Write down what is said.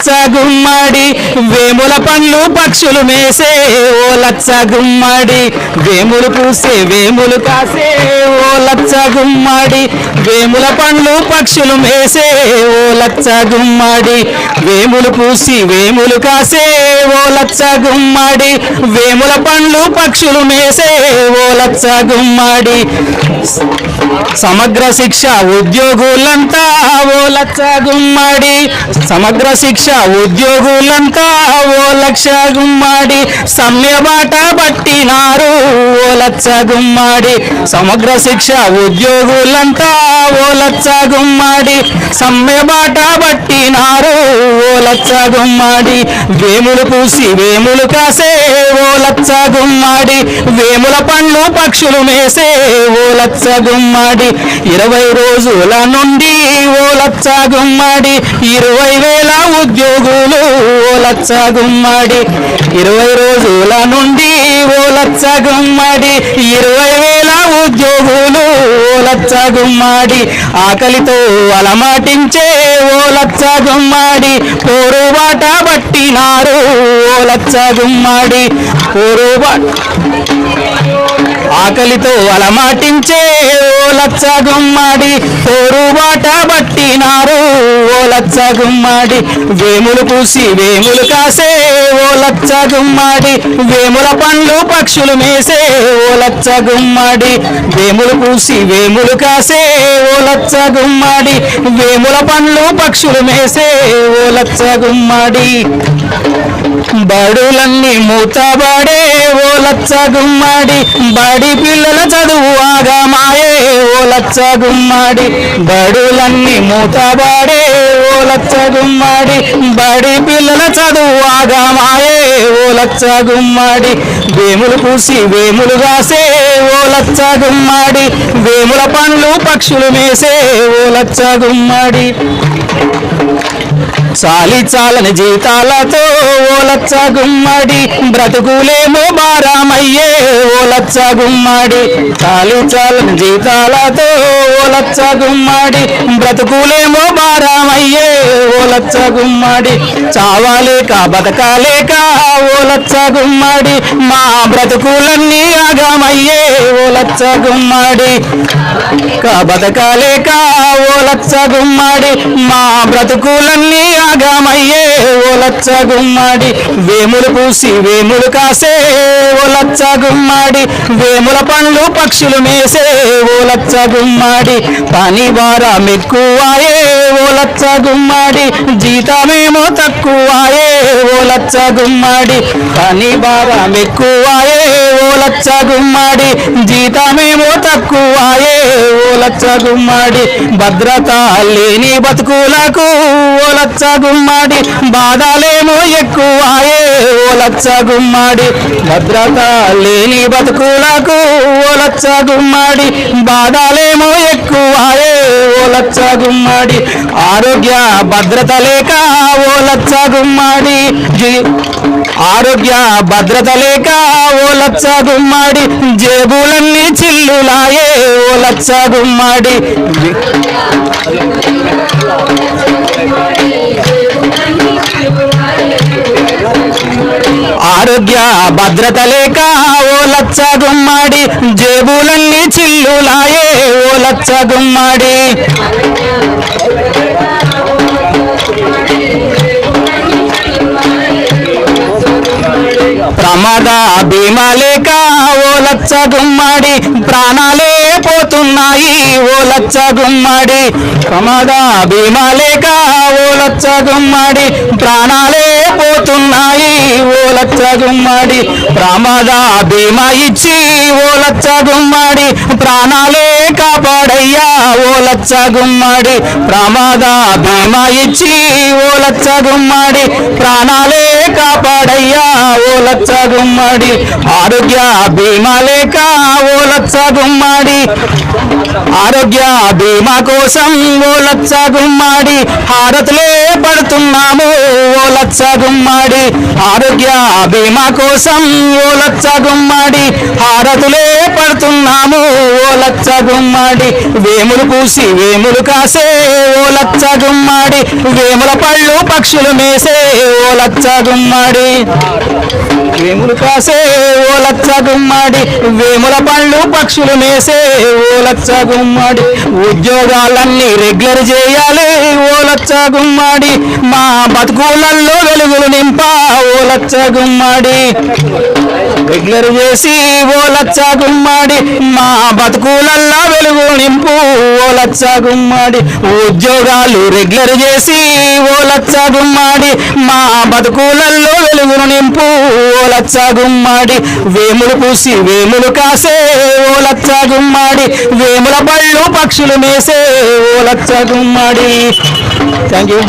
లచ్చ గుమ్మడి వేముల పండ్లు పక్షులు మేసే. ఓ లచ్చ గుమ్మడి వేములు పూసే వేములు కాసే. ఓ లచ్చ గుమ్మడి వేముల పండ్లు పక్షులు మేసే. ఓ లచ్చ గుమ్మడి వేములు పూసి వేములు కాసే. ఓ లచ్చ గుమ్మడి వేముల పండ్లు పక్షులు మేసే. ఓ లచ్చ గుమ్మడి సమగ్ర శిక్ష ఉద్యోగులంతా. ఓ లచ్చ గుమ్మడి సమగ్ర శిక్ష ఉద్యోగులంతా ఓ లక్ష గుమ్మాడి సమ్య బాట పట్టినారు ఓ లక్ష గుమ్మాడి. సమగ్ర శిక్ష ఉద్యోగులంతా ఓ లక్ష గుమ్మాడి సమ్య బాట పట్టినారు ఓ వేములు పూసి వేములు కాసే ఓ లచ్చ గుమ్మాడి వేముల పండ్లు పక్షులు మేసే ఓ లచ్చ గుమ్మాడి ఇరవై రోజుల నుండి ఓ లక్ష గుమ్మడి ఇరవై వేల ఉద్యోగులు ఓ లక్ష గుమ్మడి ఇరవై రోజుల నుండి ఓ లచ్చ గుమ్మాడి ఇరవై వేల ఉద్యోగులు లచ్చ గుమ్మాడి ఆకలితో అలమాటించే ఓ లచ్చ గుమ్మాడి పోరు బాట పట్టినారు ఓ లచ్చ గుమ్మాడి పోరు బాట ఆకలితో అలమాటించే ఓ లచ్చ గుమ్మడి తోరుబాట పట్టినారు ఓ లచ్చ గుమ్మడి. వేములు పూసి వేములు కాసే ఓ లచ్చ గుమ్మడి వేముల పండ్లు పక్షులు మేసే ఓ లచ్చ గుమ్మడి. వేములు పూసి వేములు కాసే ఓ లచ్చ గుమ్మడి వేముల పండ్లు పక్షులు మేసే ఓ లచ్చ గుమ్మడి. బడులన్నీ మూతబడే ఓ లచ్చ గుమ్మడి బడి బడి పిల్లల చదువు ఆగమాయే ఓ లచ్చ గుమ్మడి. బడులన్నీ మూతబడే ఓ లచ్చ గుమ్మడి. బడి పిల్లల చదువు ఆగమాయే ఓ లచ్చ గుమ్మడి. వేములు పూసి వేములు రాసే ఓ లచ్చ గుమ్మడి. వేముల పండ్లు పక్షులు మేసే ఓ లచ్చ గుమ్మడి. చాలి చాలని జీతాలతో ఓలచ్చ గుమ్మడి బ్రతుకులేమో బారామయ్యే ఓలచ్చ గుమ్మడి. చాలి చాలని జీతాలతో ఓలచ్చ గుమ్మడి బ్రతుకులేమో బారామయ్యే ఓలచ్చ గుమ్మడి. చావాలేక బతకాలేక ఓ లచ్చ గుమ్మడి మా బ్రతుకులన్నీ ఆగమయ్యే ఓలచ్చ గుమ్మడి. బతకాలేక ఓలచ్చ గుమ్మడి మా బ్రతుకులన్నీ యాగమయ్యే ఓ లచ్చ గుమ్మడి వేములు పూసి వేములు కాసే ఓ లచ్చ గుమ్మడి వేముల పండ్లు పక్షులు మేసే ఓ లచ్చ గుమ్మడి పని భారం మెక్కువాయే ఓ లచ్చ గుమ్మడి జీతమేమో తక్కువాయే ఓ లచ్చ గుమ్మడి పని బార మెక్కువాయే ఓ లచ్చ గుమ్మడి జీతమేమో తక్కువాయే ఓ లచ్చ గుమ్మడి భద్రత లేని బతుకులకు ఓ లచ్చ గుమ్మడి బాధలేమో ఎక్కువాయే ఓ లచ్చ గుమ్మడి భద్రత లేని బతుకులకు ఓ లచ్చ గుమ్మడి బాధలేమో ఎక్కువాయే ఓ లచ్చ గుమ్మడి ఆరోగ్య భద్రత లేక ఓ లచ్చ గుమ్మడి జీ- ఆరోగ్య భద్రత లేక ఓ లచ్చ గుమ్మాడి జేబులన్నీ చిల్లులాయే ఓ లచ్చ గుమ్మాడి. ఆరోగ్య భద్రత లేక ఓ లచ్చ గుమ్మాడి జేబులన్నీ చిల్లులాయే ఓ లచ్చ గుమ్మాడి. ప్రమాద బీమా ఓ లచ్చ గుమ్మడి ప్రాణాలే పోతున్నాయి ఓ లచ్చ గుమ్మడి. ప్రమాద బీమా ఓ లచ్చ గుమ్మడి ప్రాణాలే పోతున్నాయి ఓ లచ్చ గుమ్మడి. ప్రమాద బీమా ఇచ్చి ఓ లచ్చ గుమ్మడి ప్రాణాలే కాపాడయ్యా ఓ లచ్చ గుమ్మడి. ప్రమాద బీమా ఇచ్చి ఓ లచ్చ గుమ్మడి ప్రాణాలే కాపాడయ్యా ఓ లచ్చ గుమ్మడి. ఆరోగ్య బీమా లేక ఓ లచ్చ గుమ్మడి. ఆరోగ్య బీమా కోసం ఓ లచ్చ గుమ్మాడి హారతులే పడుతున్నాము. ఓ లచ్చ గుమ్మాడి ఆరోగ్య బీమా కోసం ఓ లచ్చ గుమ్మడి హారతులే పడుతున్నాము. ఓ లచ్చ గుమ్మడి వేములు పూసి వేములు కాసే. ఓ లచ్చ గుమ్మాడి వేముల పళ్ళు పక్షులు మేసే. ఓ లచ్చ గుమ్మాడి వేములు కాసే. ఓ లచ్చ గుమ్మడి వేముల పళ్ళు పక్షులు మేసే. ఓ లచ్చ గుమ్మడి ఉద్యోగాలన్నీ రెగ్యులర్ చేయాలి ఓ లచ్చ గుమ్మడి. మా బతుకులల్లో వెలుగులు నింపా ఓ లచ్చ గుమ్మడి. రెగ్యులర్ చేసి ఓ లచ్చ గుమ్మడి. మా బతుకులల్లో వెలుగు నింపు ఓ లచ్చ గుమ్మడి. ఉద్యోగాలు రెగ్యులర్ చేసి ఓ లచ్చ గుమ్మడి. మా బతుకులల్లో వెలుగును నింపు లచ్చ గుమ్మడి వేములు పూసి వేములు కాసే ఓ లచ్చ గుమ్మడి వేముల బళ్ళు పక్షులు మేసే ఓ లచ్చ గుమ్మడి థ్యాంక్ యూ